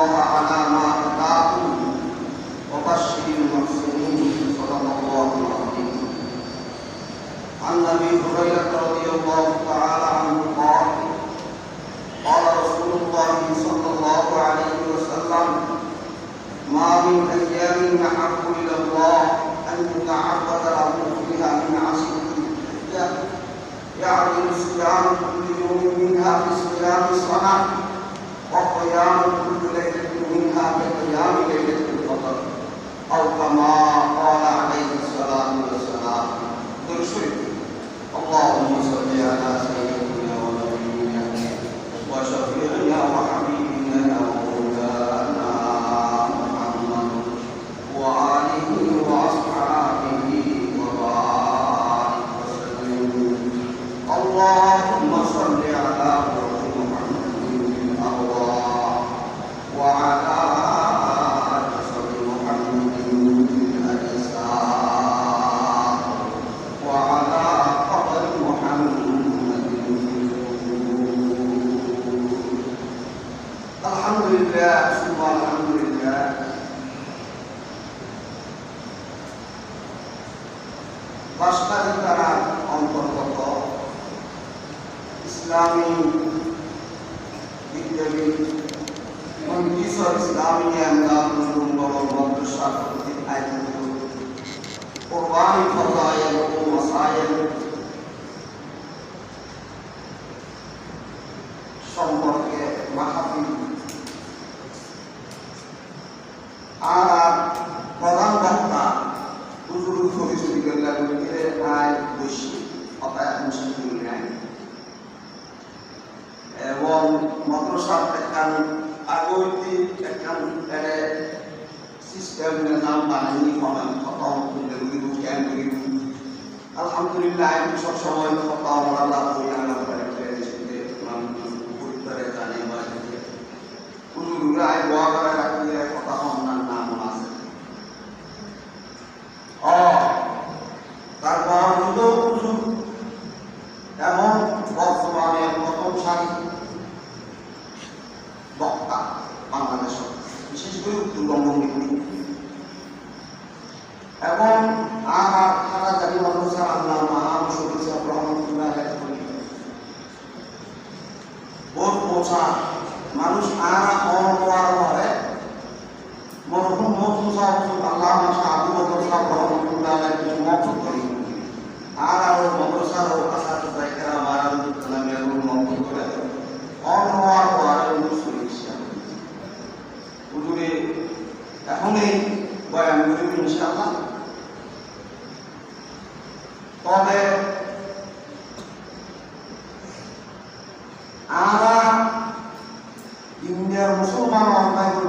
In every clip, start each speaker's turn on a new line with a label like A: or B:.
A: الله على ما أتاكم وبشر المحسنين صدق الله العظيم. عن أبي هريرة رضي الله تعالى عنه قال قال رسول الله صلى الله عليه وسلم ما من أيام أحب إلى الله أن يتعبد له فيها من عصيته يعدل يعني صيام كل يوم منها في صيام الصلاة وقيام كل اللہ کے قیام کے لیے تو فقر اور کما قال علیہ السلام و السلام تو شرک اللہ علیہ السلام ইসলামী বিদ্যাপীঠ মন্ত্রিসর ইসলামী আমদান নম্বর মাদ্রাসা কর্তৃক আয়োজিত ফজাইল ও মাসাইল আলহামদুলিল্লাহ আমি সব সময় খতম আল্লাহ করি আল্লাহ করে ফেরেছিতে পরিবারে জানে বা হুজুররা আয় দোয়া করে রাখলে কথা হন্নার নাম আছে ও তারপর হলো হুজুর এমন বর্তমানে প্রথম সারি বক্তা বাংলাদেশ বিশেষ করে উত্তরবঙ্গ নীতি এবং আমার খানা জানি মানুষের আল্লাহ মহান সদস্য রহমতুল্লাহ বোধ পৌঁছা মানুষ আরা অনবার করে মরহুম মৌসুম সাহেব আল্লাহ মাসা আবু বকর সাহেব কিছু মকসুদ করি আর আরও মাদ্রাসার ও আসাদ জায়গারা মারান নামে এবং মকসুদ করে অনবার করে মুসলিম হুজুরে এখনই বয়ান করিব ইনশাআল্লাহ। তবে আমরা ইন্ডিয়ার মুসলমান অন্যায় করে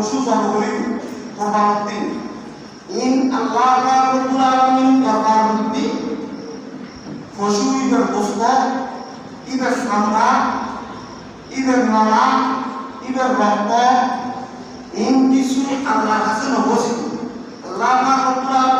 A: পশু জনগণী কোরবানি ইন আল্লাহ রাব্বুল আলামিন কোরবানি পশু ইবের গোস্ত ইবের সামনা ইবের নলা ইবের রক্ত, ইন কিছু আল্লাহ কাছে নবসিত। আল্লাহ রাব্বুল আলামিন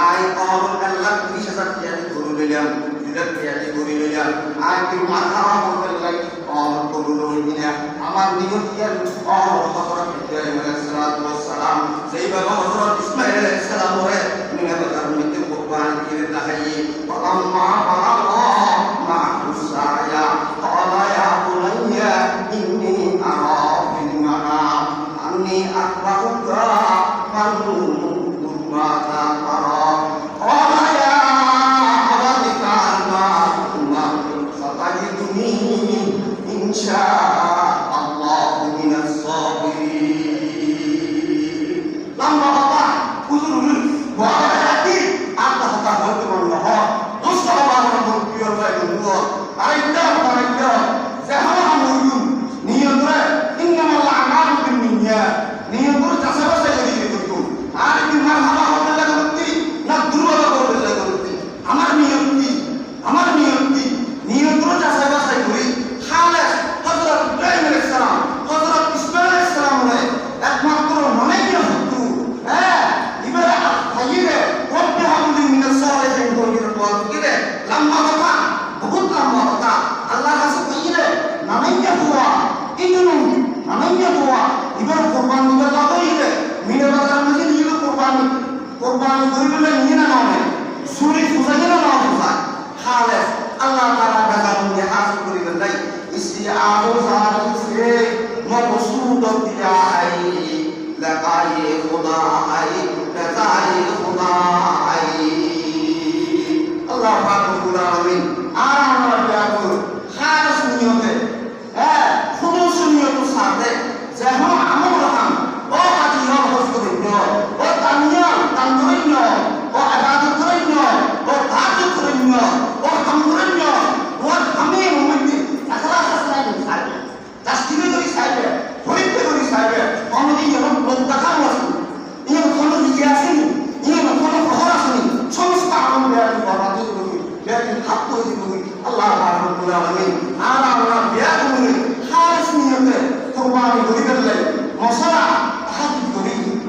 A: আই অহরণ আল্লাহ বিশ হাজার তিয়ারি গরু লইলাম দুটা তিয়ারি গরু লইলাম। আয় কি মাথা অহরণ আল্লাহ অহরণ গরু লইলিনা আমার নিগতিয়ার অহরণ হজরত ইব্রাহিম আলাইহিস সালাম যেইভাবে হজরত ইসমাঈল আলাইহিস সালাম ওরে নিগতার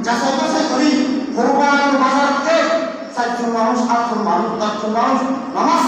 A: যাচাই বাছাই করি কোরবানের বাজারকে চারজন মানুষ আটজন মানুষ দশজন মানুষ নামাজ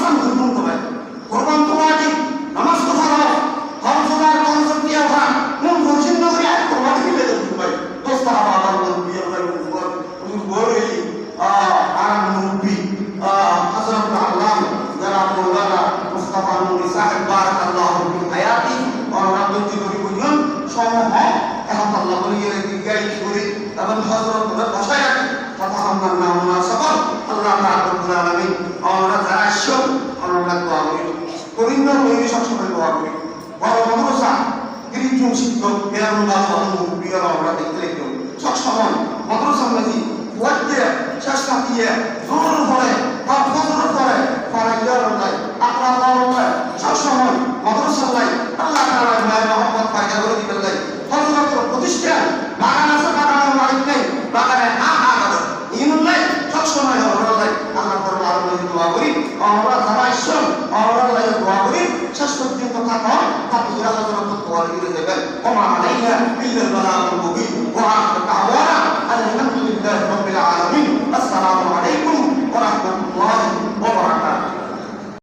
A: একজন শিক্ষক বেরানুল্লাহ আনহু বিয়ারা আমরা দেখতে দেখলাম সবসময় মাদ্রাসা মেজি ওয়াদ্দে চেষ্টা দিয়ে জোর করে বা ফজর করে পরে বেরানো নাই আপনার মারো নাই সবসময় মাদ্রাসা নাই আল্লাহ তাআলা মায়ের মহব্বত পাইয়া করে দিবেন নাই হযরত প্রতিষ্ঠা বাগান আছে বাগানের মালিক নেই বাগানে আ আ ইমন নাই সবসময় হল নাই আল্লাহ তাআলা আরও দোয়া করি আমরা শেষ পর্যন্ত থাকা তাকে ইরা যেন দোয়া করে দেবেন, ওমা আলাইনা ইল্লা বালাগুল মুবিন, ওয়া আখির দাওয়ানা আলহামদুলিল্লাহি